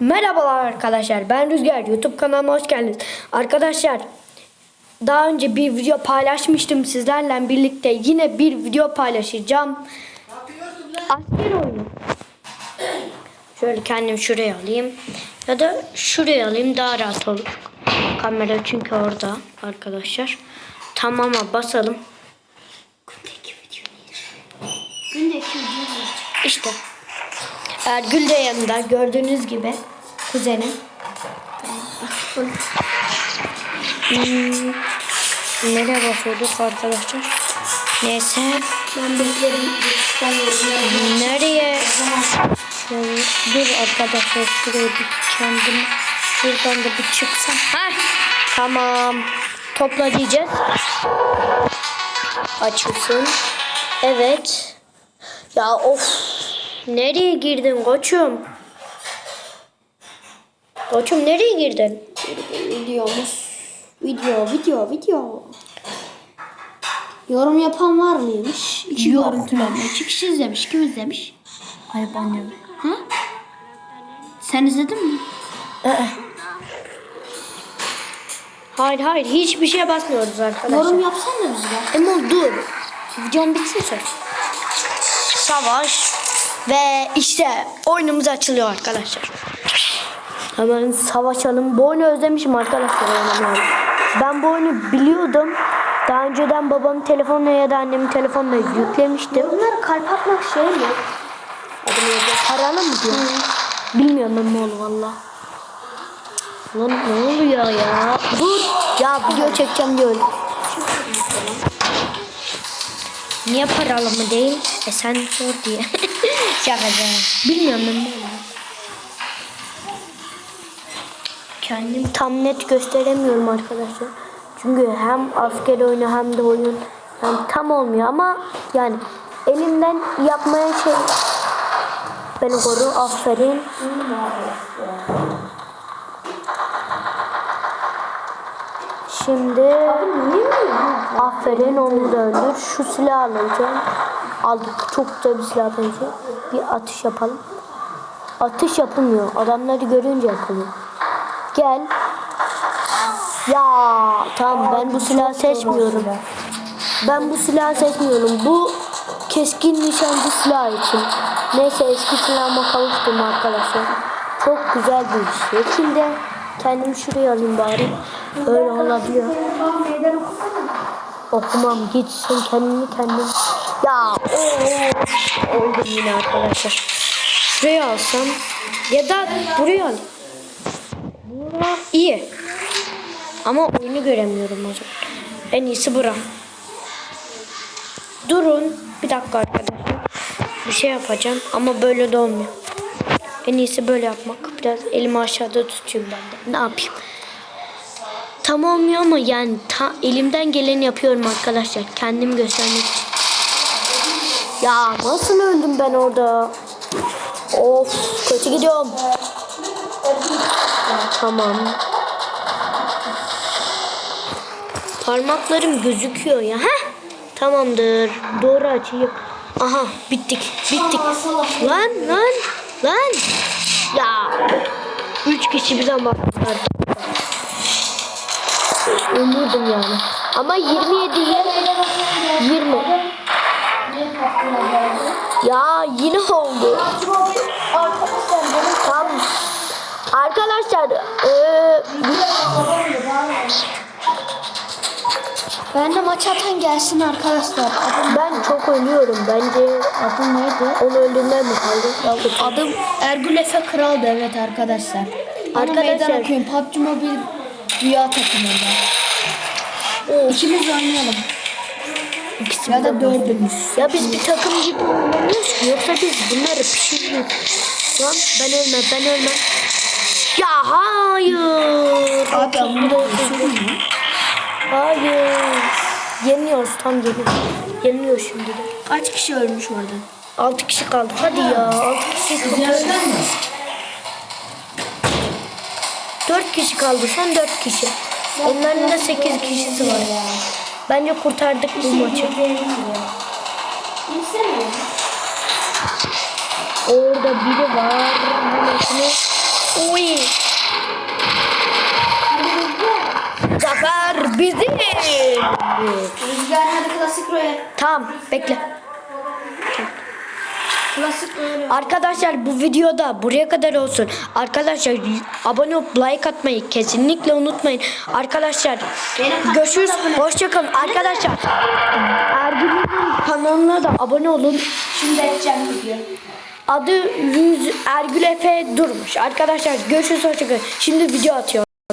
Merhabalar arkadaşlar. Ben Rüzgar. YouTube kanalıma hoş geldiniz. Arkadaşlar daha önce bir video paylaşmıştım sizlerle birlikte. Yine bir video paylaşacağım. Asker oyunu. Şöyle kendim şuraya alayım. Ya da şuraya alayım daha rahat olur. Kamera çünkü orada arkadaşlar. Tamama basalım. Gündeki video İşte. Ergül de yanında gördüğünüz gibi kuzenim. Hmm, nereye basıyorduk arkadaşlar? Neyse. Ben. Nereye? Yani dur arkadaşlar şuraya bir kendim şuradan da bir çıksam. Ha tamam. Topla diyeceğiz. Açılsın. Evet. Ya of. Nereye girdin koçum? Koçum nereye girdin? Videomuz. Video, video, video. Yorum yapan var mıymış? İki Yok. görüntüleme. İki kişi izlemiş. Kim izlemiş? Ayıp annemi. Ha? Sen izledin mi? Ee. Hayır hayır hiçbir şeye basmıyoruz arkadaşlar. Yorum yapsana Rüzgar. Emol dur. Videom bitsin söz. Savaş. Ve işte oyunumuz açılıyor arkadaşlar. Hemen savaşalım. Bu oyunu özlemişim arkadaşlar oynamayı. Ben bu oyunu biliyordum. Daha önceden babamın telefonuna ya da annemin telefonuna yüklemiştim. Bunlar kalp atmak şey mi? Adını. Paralı mı diyor? Bilmiyorum ben ne olur valla. Lan ne oluyor ya? Dur. Ya video çekeceğim diyor. Niye paralı mı değil? E sen sor diye. Şaka canım. Bilmiyorum ben oluyor. Kendimi tam net gösteremiyorum arkadaşlar. Çünkü hem asker oyunu hem de oyun yani tam olmuyor ama yani elimden yapmaya şey beni koru aferin. Şimdi aferin onu da öldür. Şu silahı alacağım. Aldık. Çok güzel bir silah benziyor. Bir atış yapalım. Atış yapılmıyor. Adamları görünce yapılıyor. Gel. Ya tamam ben bu silahı seçmiyorum. Ben bu silahı seçmiyorum. Bu keskin nişancı silah için. Neyse eski silahıma kavuştum arkadaşlar. Çok güzel bir şekilde kendimi şuraya alayım bari. Öyle olabiliyor. Okumam git sen kendini kendin. Ya of, yine arkadaşlar. Şuraya alsam ya da buraya al. Bura iyi. Ama oyunu göremiyorum o zaman. En iyisi bura. Durun. Bir dakika arkadaşlar. Bir şey yapacağım ama böyle de olmuyor. En iyisi böyle yapmak. Biraz elimi aşağıda tutayım ben de. Ne yapayım? Tam olmuyor ama yani ta, elimden geleni yapıyorum arkadaşlar. Kendimi göstermek için. Ya nasıl öldüm ben orada? Of kötü gidiyorum. Tamam. Parmaklarım gözüküyor ya. Heh. Tamamdır. Doğru açayım. Aha bittik. Bittik. Lan lan lan. Ya. Üç kişi birden baktılar. Umurdum yani. Ama 27'ye 20. Ya yine oldu. Tamam. Arkadaşlar eee Ben de maç atan gelsin arkadaşlar. Adım, ben çok ölüyorum. Bence adım neydi? onu öldürmem mi kaldı? Adım Ergül Efe Kral'dı evet arkadaşlar. Arkadaşlar- okuyun. PUBG Mobile Rüya takımında. İkimiz oynayalım. İkisi Ya da dördümüz. Ya biz bir takım gibi oynamıyoruz ki. Yoksa biz bunları pişiriyoruz. Lan ben ölmem ben ölmem. Ya hayır. Abi de öldürdüm. Hayır. Yeniyoruz tam yeniyor. Yeniliyor şimdi de. Kaç kişi ölmüş orada? 6 kişi kaldı. Hadi ya 6 kişi kaldı. 4 kişi kaldı. Son 4 kişi. Onların da 8 kişisi var. Bence kurtardık bu maçı. Orada biri var. Uy. Zafer bizim. Rüzgar hadi klasik roya. Tamam bekle. Klasik roya. Arkadaşlar bu videoda buraya kadar olsun. Arkadaşlar abone olup like atmayı kesinlikle unutmayın. Arkadaşlar Benim görüşürüz. Hoşçakalın. Arkadaşlar Ergün'ün kanalına da abone olun. Şimdi edeceğim video. Adı Yüz Ergül Efe Durmuş. Arkadaşlar görüşürüz. Hoşçakalın. Şimdi video atıyor.